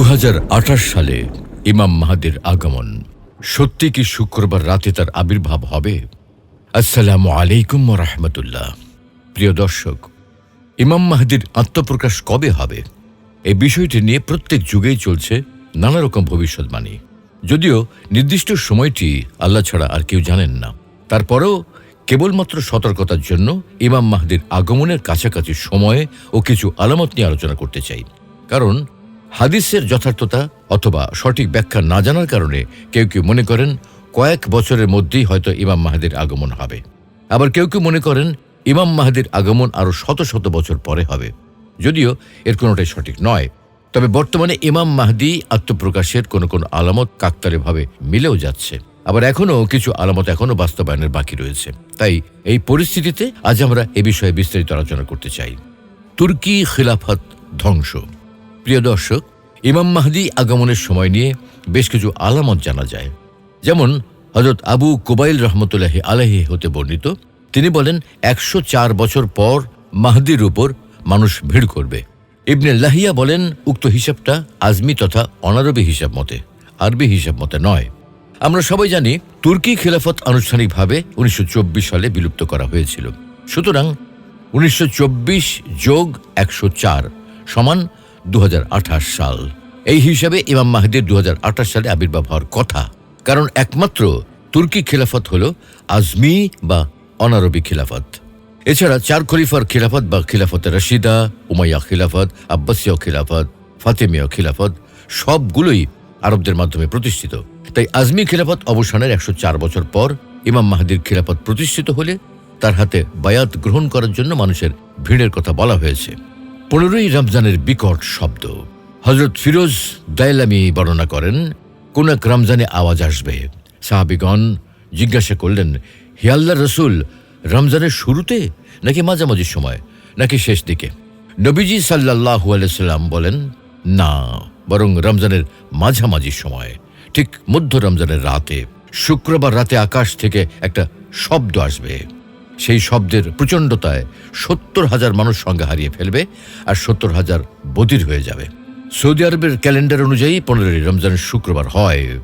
দু হাজার আঠাশ সালে ইমাম মাহাদের আগমন। সত্যি কি শুক্রবার রাতে তার আবির্ভাব হবে? আসসালামু আলাইকুম রহমতুল্লাহ। প্রিয় দর্শক, ইমাম মাহাদির আত্মপ্রকাশ কবে হবে? এই বিষয়টি নিয়ে প্রত্যেক যুগেই চলছে নানা রকম ভবিষ্যৎবাণী। যদিও নির্দিষ্ট সময়টি আল্লাহ ছাড়া আর কেউ জানেন না। তারপরেও কেবলমাত্র সতর্কতার জন্য ইমাম মাহদির আগমনের কাছাকাছি সময়ে ও কিছু আলামত নিয়ে আলোচনা করতে চাই। কারণ হাদিসের যথার্থতা অথবা সঠিক ব্যাখ্যা না জানার কারণে কেউ কেউ মনে করেন কয়েক বছরের মধ্যেই হয়তো ইমাম মাহাদির আগমন হবে। আবার কেউ কেউ মনে করেন ইমাম মাহাদির আগমন আরও শত শত বছর পরে হবে। যদিও এর কোনোটাই সঠিক নয়। তবে বর্তমানে ইমাম মাহদি আত্মপ্রকাশের কোনো কোনো আলামত কাকতারেভাবে মিলেও যাচ্ছে। আবার এখনও কিছু আলামত এখনও বাস্তবায়নের বাকি রয়েছে। তাই এই পরিস্থিতিতে আজ আমরা এ বিষয়ে বিস্তারিত আলোচনা করতে চাই। তুর্কি খিলাফত ধ্বংস। প্রিয় দর্শক, ইমাম মাহদি আগমনের সময় নিয়ে বেশ কিছু আলামত জানা যায়। যেমন হজরত আবু কুবাইল রহমতুল্লাহি আলহি হতে বর্ণিত, তিনি বলেন, একশো চার বছর পর মাহদির উপর মানুষ ভিড় করবে। ইবনে লাহিয়া বলেন, উক্ত হিসাবটা আজমি তথা অনারবি হিসাব মতে, আরবি হিসাব মতে নয়। আমরা সবাই জানি, তুর্কি খেলাফত আনুষ্ঠানিকভাবে উনিশশো চব্বিশ সালে বিলুপ্ত করা হয়েছিল। সুতরাং, উনিশশো চব্বিশ যোগ একশো চার সমান দু হাজার আঠাশ সাল। এই হিসাবে ইমাম মাহদির দু সালে আবির্ভাব হওয়ার কথা। কারণ একমাত্র তুর্কি খিলাফত হল আজমি বা অনারবি খিলাফত। এছাড়া চার খলিফার খিলাফত বা খিলাফত রশিদা, উমাইয়া খিলাফত, আব্বাসীয় খিলাফত, ফাতেমীয় খিলাফত, সবগুলোই আরবদের মাধ্যমে প্রতিষ্ঠিত। তাই আজমি খিলাফত অবসানের একশো চার বছর পর ইমাম মাহাদির খিলাফত প্রতিষ্ঠিত হলে তার হাতে বায়াত গ্রহণ করার জন্য মানুষের ভিড়ের কথা বলা হয়েছে। পনেরোই রমজানের বিকট শব্দ। হজরত ফিরোজ দায়লামি বর্ণনা করেন, কোন এক রমজানে আওয়াজ আসবে। সাহাবিগণ জিজ্ঞাসা করলেন হিয়াল্লা রসুল, রমজানের শুরুতে নাকি মাঝামাঝি সময়, নাকি শেষ দিকে? নবীজি সাল্লাহ সাল্লাম বলেন, না, বরং রমজানের মাঝামাঝি সময়, ঠিক মধ্য রমজানের রাতে, শুক্রবার রাতে আকাশ থেকে একটা শব্দ আসবে। সেই শব্দের প্রচণ্ডতায় সত্তর হাজার মানুষ সঙ্গে হারিয়ে ফেলবে আর সত্তর হাজার বদির হয়ে যাবে। সৌদি আরবের ক্যালেন্ডার অনুযায়ী পনেরোই রমজান শুক্রবার হয়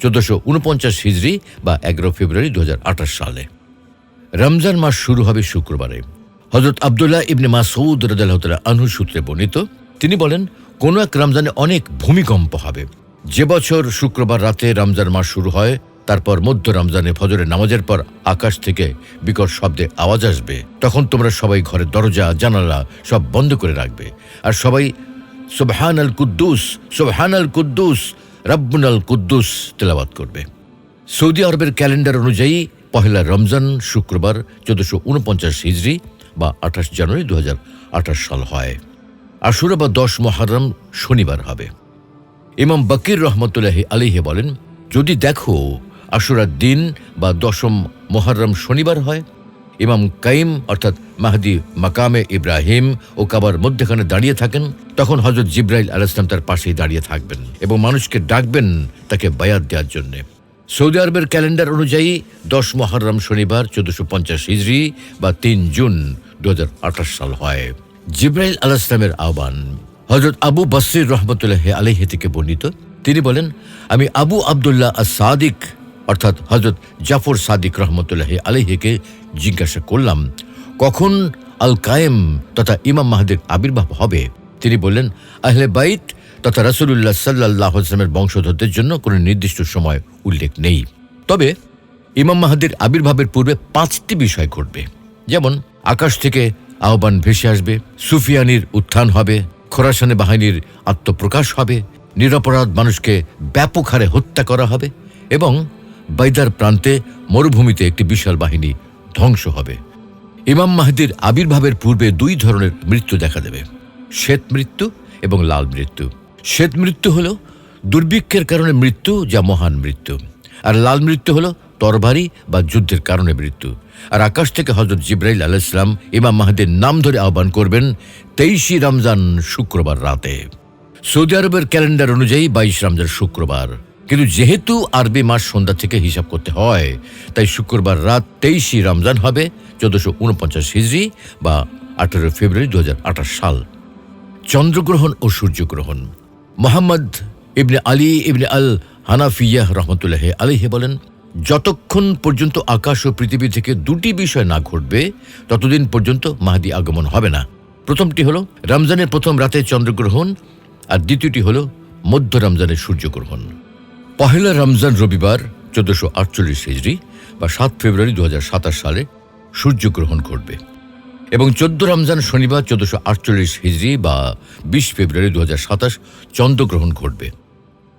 চোদ্দশো উনপঞ্চাশ হিজড়ি বা এগারো ফেব্রুয়ারি দু হাজার আঠাশ সালে। রমজান মাস শুরু হবে শুক্রবারে। হজরত আবদুল্লাহ ইবনে মাসউদ রাজাল্লাহ আনহু সূত্রে বর্ণিত, তিনি বলেন, কোনো এক রমজানে অনেক ভূমিকম্প হবে। যে বছর শুক্রবার রাতে রমজান মাস শুরু হয় তারপর মধ্য রমজানে ফজরের নামাজের পর আকাশ থেকে বিকট শব্দে আওয়াজ আসবে। তখন তোমরা সবাই ঘরের দরজা, জানালা সব বন্ধ করে রাখবে। আর সবাই সুবহান আল কুদ্দুস সুবহান আল কুদ্দুস রব্বুন আল কুদ্দুস তেলাবাত করবে। সৌদি আরবের ক্যালেন্ডার অনুযায়ী পহেলা রমজান শুক্রবার চোদ্দশো উনপঞ্চাশ হিজড়ি বা আঠাশ জানুয়ারি দু হাজার আঠাশ সাল হয়। আশুরা বা দশ মহারম শনিবার হবে। ইমাম বকির রহমতুল্লাহ আলিহে বলেন, যদি দেখো আশুরার দিন বা দশম মহরম শনিবার হয়। ইমাম কাইম অর্থাৎ মাহদি মাকামে ইব্রাহিম ও কাবার মধ্যখানে দাঁড়িয়ে থাকেন। তখন হজরত জিব্রাইল আলাইসলাম তার পাশেই দাঁড়িয়ে থাকবেন এবং মানুষকে ডাকবেন তাকে বায়াত দেওয়ার জন্যে। সৌদি আরবের ক্যালেন্ডার অনুযায়ী দশ মহরম শনিবার চোদ্দশো পঞ্চাশ হিজড়ি বা তিন জুন দু হাজার আঠাশ সাল হয়। জিব্রাইল আলাহ ইসলামের আহ্বান। হজরত আবু বসির রহমতুল্লাহ আলহি থেকে বর্ণিত। তিনি বলেন, আমি আবু আবদুল্লাহ আস সাদিক অর্থাৎ হজরত জাফর সাদিক রহমতুল্লাহ আলহিকে জিজ্ঞাসা করলাম, কখন আল কায়েম তথা ইমাম মাহাদের আবির্ভাব হবে? তিনি বললেন, আহলে বাইত তথা রসুল্লাহ সাল্লাহ আসলামের বংশধরদের জন্য কোনো নির্দিষ্ট সময় উল্লেখ নেই। তবে ইমাম মাহাদির আবির্ভাবের পূর্বে পাঁচটি বিষয় ঘটবে। যেমন, আকাশ থেকে আহ্বান ভেসে আসবে, সুফিয়ানির উত্থান হবে, খোরাসানে বাহিনীর আত্মপ্রকাশ হবে, নিরপরাধ মানুষকে ব্যাপক হারে হত্যা করা হবে এবং বাইদার প্রান্তে মরুভূমিতে একটি বিশাল বাহিনী ধ্বংস হবে। ইমাম মাহদির আবির্ভাবের পূর্বে দুই ধরনের মৃত্যু দেখা দেবে, শ্বেত মৃত্যু এবং লাল মৃত্যু। শ্বেত মৃত্যু হল দুর্ভিক্ষের কারণে মৃত্যু, যা মহান মৃত্যু। আর লাল মৃত্যু হল তরবারি বা যুদ্ধের কারণে মৃত্যু। আর আকাশ থেকে হজরত জিব্রাইল আলাইসলাম ইমাম মাহাদের নাম ধরে আহ্বান করবেন, তেইশি রমজান শুক্রবার রাতে। সৌদি আরবের ক্যালেন্ডার অনুযায়ী বাইশ রমজান শুক্রবার। কিন্তু যেহেতু আরবি মাস সন্ধ্যা থেকে হিসাব করতে হয়, তাই শুক্রবার রাত তেইশই রমজান হবে, চোদ্দশো উনপঞ্চাশ হিজড়ি বা আঠেরো ফেব্রুয়ারি দু হাজার আঠাশ সাল। চন্দ্রগ্রহণ ও সূর্যগ্রহণ। মোহাম্মদ ইবনে আলী ইবনে আল হানাফিয়াহ রহমতুল্লাহ আলিহে বলেন, যতক্ষণ পর্যন্ত আকাশ ও পৃথিবী থেকে দুটি বিষয় না ঘটবে, ততদিন পর্যন্ত মাহাদি আগমন হবে না। প্রথমটি হলো রমজানের প্রথম রাতে চন্দ্রগ্রহণ, আর দ্বিতীয়টি হলো মধ্য রমজানের সূর্যগ্রহণ। পহেলা রমজান রবিবার, চোদ্দশো আটচল্লিশ হিজড়ি বা সাত ফেব্রুয়ারি দু হাজার সাতাশ সালে সূর্যগ্রহণ ঘটবে এবং চোদ্দ রমজান শনিবার, চোদ্দশো আটচল্লিশ হিজড়ি বা বিশ ফেব্রুয়ারি দু হাজার সাতাশ চন্দ্রগ্রহণ ঘটবে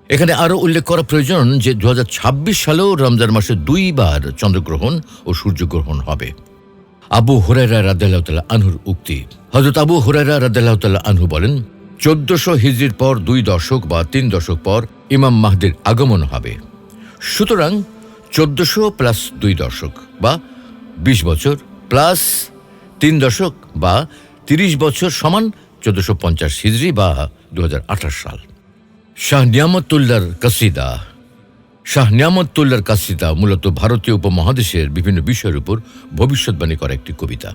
এখানে আরও উল্লেখ করা প্রয়োজন যে দু হাজার ছাব্বিশ সালেও রমজান মাসে দুইবার চন্দ্রগ্রহণ ও সূর্যগ্রহণ হবে। আবু হুরাইরা রাদ্দাল্লাহ আনহুর উক্তি। হজরত আবু হুরাইরা রাদ্দাল্লাহ আনহু বলেন, চোদ্দশো হিজড়ির পর দুই দশক বা তিন দশক পর ইমাম মাহদির আগমন হবে। সুতরাং চোদ্দশো প্লাস দুই দশক বা বিশ বছর প্লাস তিন দশক বা তিরিশ বছর সমান চোদ্দশো পঞ্চাশ হিজড়ি বা দুহাজার আঠাশ সাল। শাহ নিয়ামতুল্লার কাসিদা। শাহ নিয়ামতুল্লার কাসিদা মূলত ভারতীয় উপমহাদেশের বিভিন্ন বিষয়ের উপর ভবিষ্যৎবাণী করা একটি কবিতা।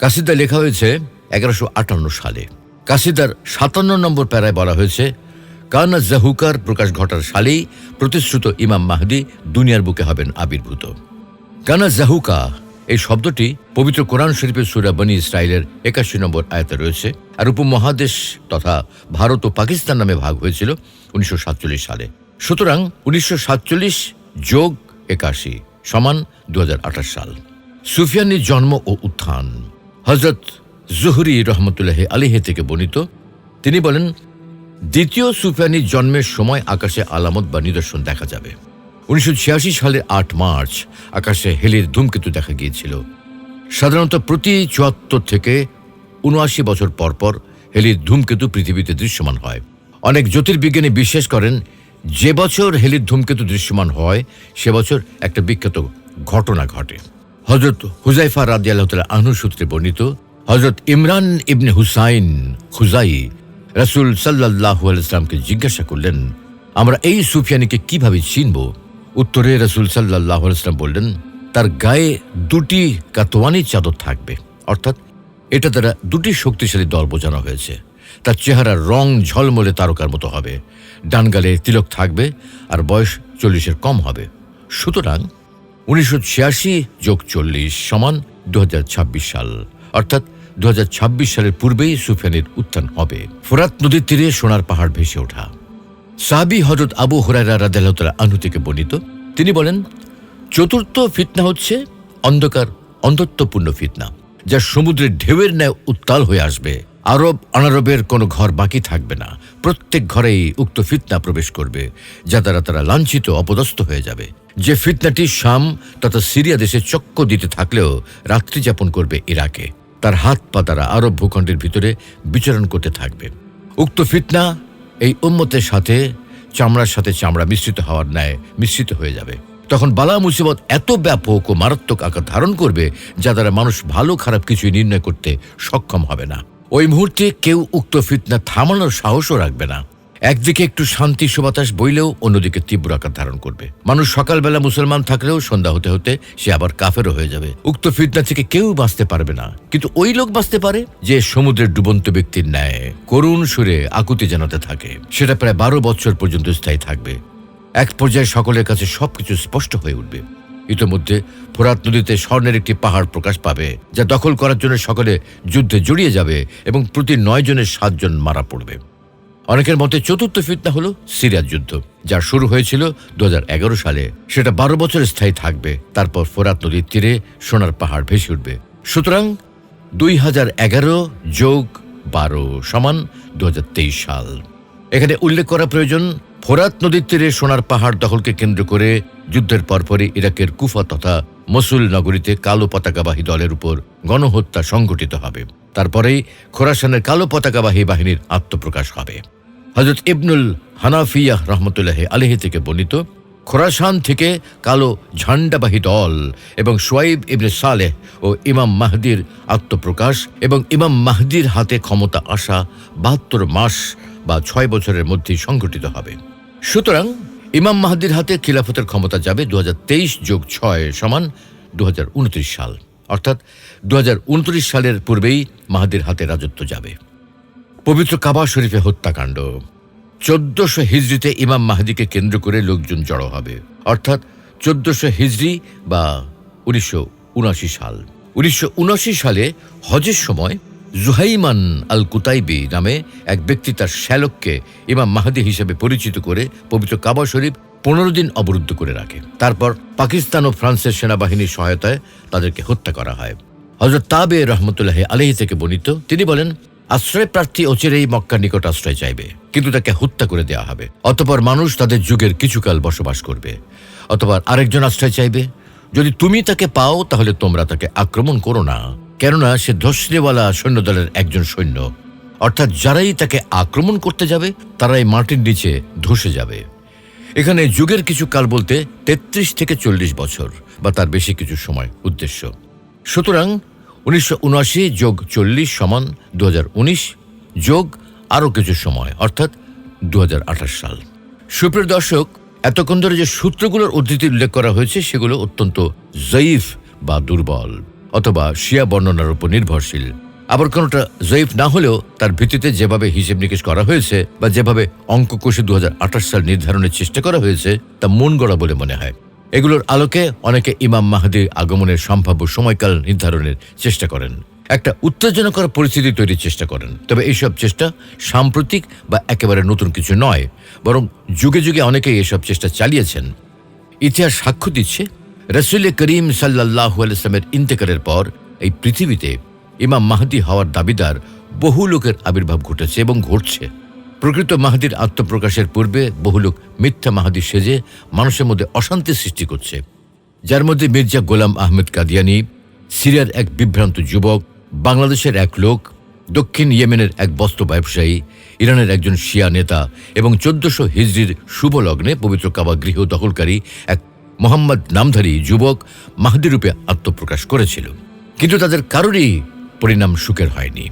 কাসিদা লেখা হয়েছে এগারোশো সালে। কাসিদার সাতান্ন নম্বর প্যারায় বলা হয়েছে কানা জাহুকার প্রকাশ ঘটার সালেই প্রতিশ্রুত ইমাম মাহদি দুনিয়ার বুকে হবেন আবির্ভূত। কানা জাহুকা, এই শব্দটি পবিত্র কোরআন শরীফের সুরা বনি ইসরায়েলের একাশি নম্বর আয়তে রয়েছে আর উপমহাদেশ তথা ভারত ও পাকিস্তান নামে ভাগ হয়েছিল উনিশশো সাতচল্লিশ সালে। সুতরাং উনিশশো সাতচল্লিশ যোগ একাশি সমান দু হাজার আঠাশ সাল। সুফিয়ানির জন্ম ও উত্থান। হজরত জুহরি রহমতুল্লাহ আলিহে থেকে বর্ণিত। তিনি বলেন দ্বিতীয় সুফিয়ানির জন্মের সময় আকাশে আলামত বা নিদর্শন দেখা যাবে। উনিশশো সালের আট মার্চ আকাশে হেলির ধূমকেতু দেখা গিয়েছিল। সাধারণত প্রতি চুয়াত্তর থেকে উনআশি বছর পর পর হেলির ধূমকেতু পৃথিবীতে দৃশ্যমান হয়। অনেক জ্যোতির্বিজ্ঞানী বিশ্বাস করেন, যে বছর হেলির ধূমকেতু দৃশ্যমান হয়, সে বছর একটা বিখ্যাত ঘটনা ঘটে। হজরত হুজাইফা আল্লাহ আহনু সূত্রে বর্ণিত হজরত ইমরান ইবনে হুসাইন খুজাই রাসুল সাল্লাহ ইসলামকে জিজ্ঞাসা করলেন, আমরা এই সুফিয়ানিকে কীভাবে চিনব? উত্তরে রসুল সাল্লাহ ইসলাম বললেন, তার গায়ে দুটি কাতোয়ানি চাদর থাকবে। অর্থাৎ এটা দ্বারা দুটি শক্তিশালী দল বোঝানো হয়েছে। তার চেহারার রং ঝলমলে তারকার মতো হবে। ডানগালে তিলক থাকবে আর বয়স চল্লিশের কম হবে। সুতরাং উনিশশো ছিয়াশি যোগ চল্লিশ সমান দু হাজার ছাব্বিশ সাল। অর্থাৎ দু হাজার ছাব্বিশ সালের পূর্বেই সুফিয়ানের উত্থান হবে। ফোরাত নদীর তীরে সোনার পাহাড় ভেসে ওঠা। সাবি হজরত আবু হরাইরা রাদালতলা আনহু থেকে বর্ণিত। তিনি বলেন, চতুর্থ ফিতনা হচ্ছে অন্ধকার, অন্ধত্বপূর্ণ ফিতনা, যা সমুদ্রের ঢেউয়ের ন্যায় উত্তাল হয়ে আসবে। আরব, অনারবের কোনো ঘর বাকি থাকবে না। প্রত্যেক ঘরেই উক্ত ফিতনা প্রবেশ করবে, যা দ্বারা তারা লাঞ্ছিত, অপদস্থ হয়ে যাবে। যে ফিতনাটি শাম তথা সিরিয়া দেশে চক্ক দিতে থাকলেও রাত্রি যাপন করবে ইরাকে। তার হাত পা তারা আরব ভূখণ্ডের ভিতরে বিচরণ করতে থাকবে। উক্ত ফিতনা এই উম্মতের সাথে, চামড়ার সাথে চামড়া মিশ্রিত হওয়ার ন্যায় মিশ্রিত হয়ে যাবে। তখন বালা, মুসিবত এত ব্যাপক ও মারাত্মক আকার ধারণ করবে, যা দ্বারা মানুষ ভালো খারাপ কিছুই নির্ণয় করতে সক্ষম হবে না। ওই মুহূর্তে কেউ উক্ত ফিতনা থামানোর সাহসও রাখবে না। একদিকে একটু শান্তি সুবাতাস বইলেও অন্যদিকে তীব্র আকার ধারণ করবে। মানুষ সকালবেলা মুসলমান থাকলেও সন্ধ্যা হতে হতে সে আবার কাফেরও হয়ে যাবে। উক্ত ফিতনা থেকে কেউ বাঁচতে পারবে না। কিন্তু ওই লোক বাঁচতে পারে যে সমুদ্রের ডুবন্ত ব্যক্তির ন্যায় করুণ সুরে আকুতি জানাতে থাকে। সেটা প্রায় বারো বছর পর্যন্ত স্থায়ী থাকবে। এক পর্যায়ে সকলের কাছে সবকিছু স্পষ্ট হয়ে উঠবে। ইতোমধ্যে ফোরাত নদীতে স্বর্ণের একটি পাহাড় প্রকাশ পাবে, যা দখল করার জন্য সকলে যুদ্ধে জড়িয়ে যাবে এবং প্রতি নয় জনের সাতজন মারা পড়বে। অনেকের মতে চতুর্থ ফিতনা হলো সিরিয়ার যুদ্ধ, যা শুরু হয়েছিল দু হাজার এগারো সালে। সেটা বারো বছর স্থায়ী থাকবে, তারপর ফোরাত নদীর তীরে সোনার পাহাড় ভেসে উঠবে। সুতরাং দুই হাজার এগারো যোগ বারো সমান দু হাজার তেইশ সাল। এখানে উল্লেখ করা প্রয়োজন, ফোরাত নদীর তীরে সোনার পাহাড় দখলকে কেন্দ্র করে যুদ্ধের পরপরই ইরাকের কুফা তথা মসুল নগরীতে কালো পতাকাবাহী দলের উপর গণহত্যা সংঘটিত হবে। তারপরেই খোরাসানের কালো পতাকাবাহী বাহিনীর আত্মপ্রকাশ হবে। হজরত ইবনুল হানাফিয়াহ রহমতুল্লাহ আলহি থেকে বর্ণিত খোরাসান থেকে কালো ঝান্ডাবাহী দল এবং সোয়াইব ইবনে সালেহ ও ইমাম মাহদির আত্মপ্রকাশ এবং ইমাম মাহদির হাতে ক্ষমতা আসা বাহাত্তর মাস বা ছয় বছরের মধ্যেই সংঘটিত হবে। সুতরাং ইমাম মাহাদির হাতে খিলাফতের ক্ষমতা যাবে দু হাজার তেইশ যোগ ছয় সমান দু সাল। অর্থাৎ দু হাজার উনত্রিশ সালের পূর্বেই মাহাদির হাতে রাজত্ব যাবে। পবিত্র কাবা শরীফে হত্যাকাণ্ড। চোদ্দশো হিজড়িতে ইমাম মাহাদিকে কেন্দ্র করে লোকজন জড়ো হবে। অর্থাৎ চোদ্দশো হিজড়ি বা উনিশশো উনাশি সাল। উনিশশো উনাশি সালে হজের সময় জুহাইমান আল কুতাইবি নামে এক ব্যক্তি তার শ্যালককে ইমাম মাহাদি হিসেবে পরিচিত করে পবিত্র কাবা শরীফ পনেরো দিন অবরুদ্ধ করে রাখে। তারপর পাকিস্তান ও ফ্রান্সের সেনাবাহিনীর সহায়তায় তাদেরকে হত্যা করা হয়। হজরত তাবে রহমতুল্লাহ আলহি থেকে বর্ণিত, তিনি বলেন, আশ্রয় প্রার্থী অচিরেই মক্কার নিকট আশ্রয় চাইবে, কিন্তু তাকে হত্যা করে দেওয়া হবে। অতপর মানুষ তাদের যুগের কিছুকাল বসবাস করবে। অতপর আরেকজন আশ্রয় চাইবে, যদি তুমি তাকে পাও, তাহলে তোমরা তাকে আক্রমণ করো না। কেননা সে ধসরেওয়ালা সৈন্যদলের একজন সৈন্য। অর্থাৎ যারাই তাকে আক্রমণ করতে যাবে, তারাই মাটির নিচে ধসে যাবে। এখানে যুগের কিছু কাল বলতে ৩৩ থেকে চল্লিশ বছর, বা তার বেশি কিছু সময় উদ্দেশ্য। সুতরাং উনিশশো উনআশি যোগ চল্লিশ সমান দু হাজার উনিশ যোগ আরও কিছু সময়, অর্থাৎ দু হাজার আঠাশ সাল। সুপ্রিয় দর্শক, এতক্ষণ ধরে যে সূত্রগুলোর উদ্ধৃতি উল্লেখ করা হয়েছে, সেগুলো অত্যন্ত জয়ীফ বা দুর্বল, অথবা শিয়া বর্ণনার উপর নির্ভরশীল। আবার কোনোটা জয়ীফ না হলেও তার ভিত্তিতে যেভাবে হিসেব নিকেশ করা হয়েছে বা যেভাবে অঙ্ক কোষে দু হাজার আঠাশ সাল নির্ধারণের চেষ্টা করা হয়েছে, তা মন গড়া বলে মনে হয়। এগুলোর আলোকে অনেকে ইমাম মাহাদির আগমনের সম্ভাব্য সময়কাল নির্ধারণের চেষ্টা করেন। একটা উত্তেজনাকর পরিস্থিতি তৈরির চেষ্টা করেন। তবে এইসব চেষ্টা সাম্প্রতিক বা একেবারে নতুন কিছু নয়, বরং যুগে যুগে অনেকেই এসব চেষ্টা চালিয়েছেন। ইতিহাস সাক্ষ্য দিচ্ছে, রসুল করিম সাল্লাহ আলাইসলামের ইন্তেকারের পর এই পৃথিবীতে ইমাম মাহাদি হওয়ার দাবিদার বহু লোকের আবির্ভাব ঘটেছে এবং ঘটছে। প্রকৃত মাহাদির আত্মপ্রকাশের পূর্বে বহু লোক মিথ্যা মাহাদি সেজে মানুষের মধ্যে অশান্তি সৃষ্টি করছে। যার মধ্যে মির্জা গোলাম আহমেদ কাদিয়ানি, সিরিয়ার এক বিভ্রান্ত যুবক, বাংলাদেশের এক লোক, দক্ষিণ ইয়েমেনের এক বস্ত্র ব্যবসায়ী, ইরানের একজন শিয়া নেতা এবং চোদ্দশো হিজড়ির শুভ লগ্নে পবিত্র কাবা গৃহ দখলকারী এক মোহাম্মদ নামধারী যুবক মাহাদিরূপে আত্মপ্রকাশ করেছিল। কিন্তু তাদের কারোরই পরিণাম সুখের হয়নি।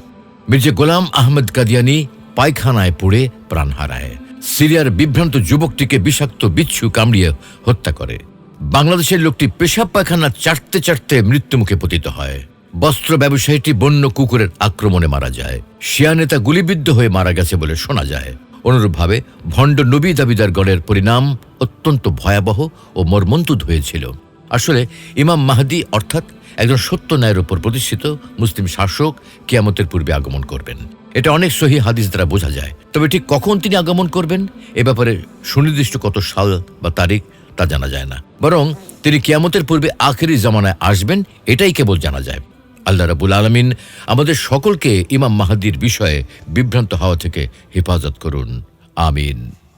মির্জা গোলাম আহমেদ কাদিয়ানি পায়খানায় পড়ে প্রাণ হারায়। সিরিয়ার বিভ্রান্ত যুবকটিকে বিষাক্ত বিচ্ছু কামড়িয়ে হত্যা করে। বাংলাদেশের লোকটি পেশাব পায়খানা চাটতে চাটতে মৃত্যুমুখে পতিত হয়। বস্ত্র ব্যবসায়ীটি বন্য কুকুরের আক্রমণে মারা যায়। শিয়া নেতা গুলিবিদ্ধ হয়ে মারা গেছে বলে শোনা যায়। অনুরূপভাবে ভণ্ড নবী দাবিদার গণের পরিণাম অত্যন্ত ভয়াবহ ও মর্মন্তুদ হয়েছিল। আসলে ইমাম মাহাদি অর্থাৎ একজন সত্য ন্যায়ের উপর প্রতিষ্ঠিত মুসলিম শাসক কিয়ামতের পূর্বে আগমন করবেন। এটা অনেক সহি হাদিস দ্বারা বোঝা যায়। তবে ঠিক কখন তিনি আগমন করবেন, এ ব্যাপারে সুনির্দিষ্ট কত সাল বা তারিখ তা জানা যায় না। বরং তিনি কিয়ামতের পূর্বে আখেরি জামানায় আসবেন, এটাই কেবল জানা যায়। আল্লাহ রাবুল আলমিন আমাদের সকলকে ইমাম মাহাদির বিষয়ে বিভ্রান্ত হওয়া থেকে হেফাজত করুন। আমিন।